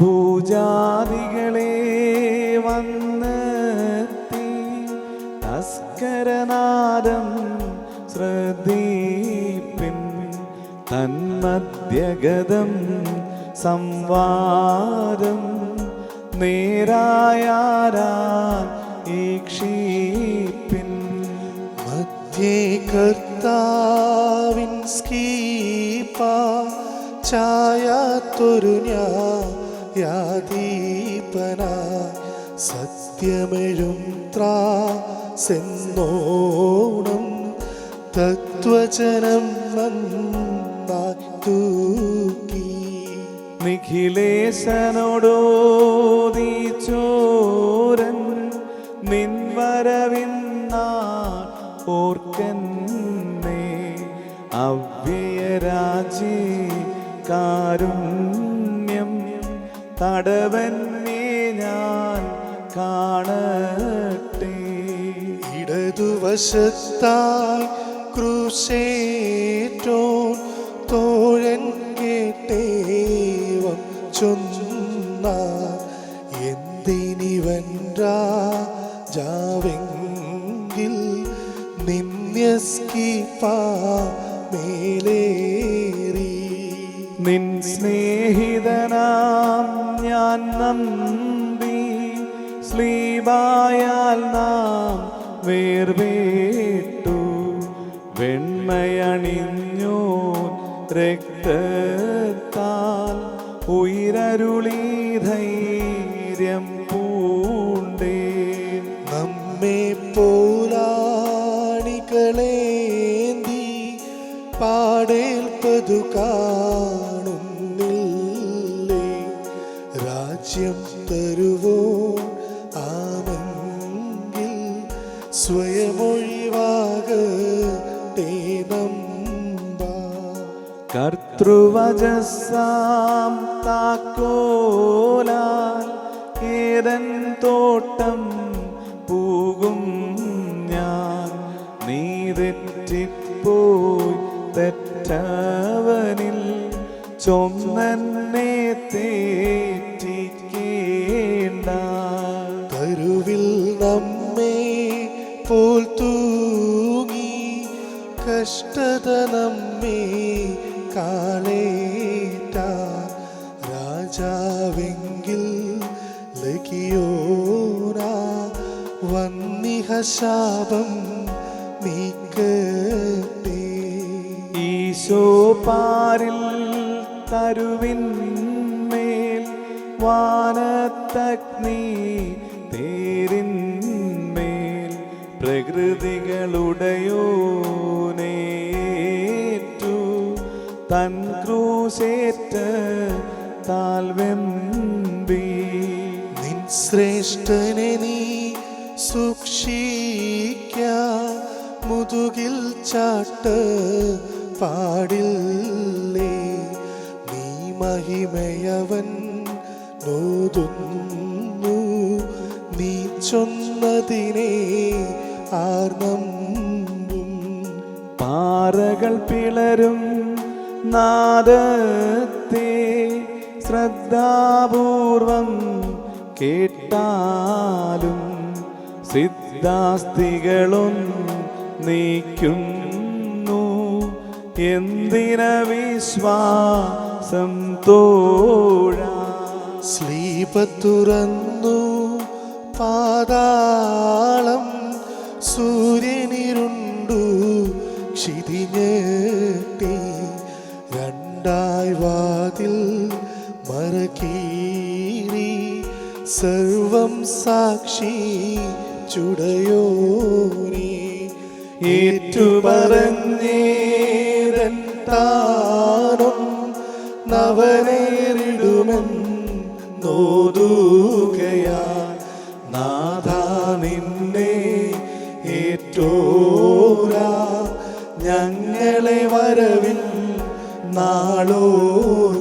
ഭൂജാതികളെ വന്നെത്തി. തസ്കരനാദം ശ്രദ്ധിപ്പിൻ തന്മധ്യഗതം സംവാദം. നേരായാരാ ഈക്ഷീപ്പിൻ. മധ്യേ കർത്താവിൻ സ്കീപ. ചായാത്തൊരു യാദീപന സത്യമെഴും ത്രാ സെന്നോണം തത്വചനം നന്നായി നിഖിലേശനോടോദീ ചോരൻ നിൻവരവിന്നാ ഓർക്കന്നേ. അവ്യയരാജി കാരുണ്യം തടവന്നേ ഞാൻ കാണട്ടെ. ഇടതുവശത്താൽ ക്രൂശേറ്റോ തോഴൻ കേട്ടേവം ചൊന്ന എന്തിനിവൻ രാജാവെങ്കിൽ നിന്യസ്കിപ്പാ മേലേറി. നിൻ സ്നേഹിതനാം ഞാൻ നമ്പി സ്ലീബായാൽ നാം വേർവേട്ടു വെണ്മയണിഞ്ഞോ രക്തത്താൽ ഉയരരുളി ധൈര്യം പൂണ്ടേ. നമ്മെ പോലാണികളേന്തി പാടേൽപ്പതു കാണുന്നില്ലേ രാജ്യം തരുവോ ആമെങ്കിൽ സ്വയമൊഴിവാകട്ടെ നമ്പ. കർത്തൃവജസാം താക്കോലാൽ ഏതൻ തോട്ടം പൂകും ഞാൻ. നീ തെറ്റിപ്പോയി തെറ്റവനിൽ ചൊന്നെ തേറ്റിക്കേണ്ട കാളേറ്റ രാജാവെങ്കിൽ ലകിയോന വന്നിഹ ശാപം നീക്കട്ടെ. ഈശോ പാരിൽ മേൽ വാനത്തഗ്നി മേൽ പ്രകൃതികളുടെയോനേറ്റു തൻ ക്രൂശേറ്റ താൽവെമ്പി നിൻ ശ്രേഷ്ഠനെ നീ സൂക്ഷിക്ക. മുതുകിൽ ചാട്ട് പാടില്ലേ? നീ മഹിമയവൻ നോതുന്നു നീ ചൊന്നതിനെ ആർന്നമ്പും. പാറകൾ പിളരും നാദത്തെ ശ്രദ്ധാപൂർവം കേട്ടാലും സിദ്ധാസ്തികളും നീക്കുന്നു. എന്തിന വിശ്വാസം തോഴ? സ്ലീപ തുറന്നു പാതാളം സൂര്യനിരുണ്ടു ക്ഷിതിഞ്ഞേട്ടി സാക്ഷി ചുടയോനേ ഏറ്റുപറഞ്ഞേരൻ താനും നവനേറിടുമെൻ നോതൂകയാ നാഥ നിന്നെ ഏറ്റോരാ. ഞങ്ങളെ വരവിൽ നാളോർക്കാം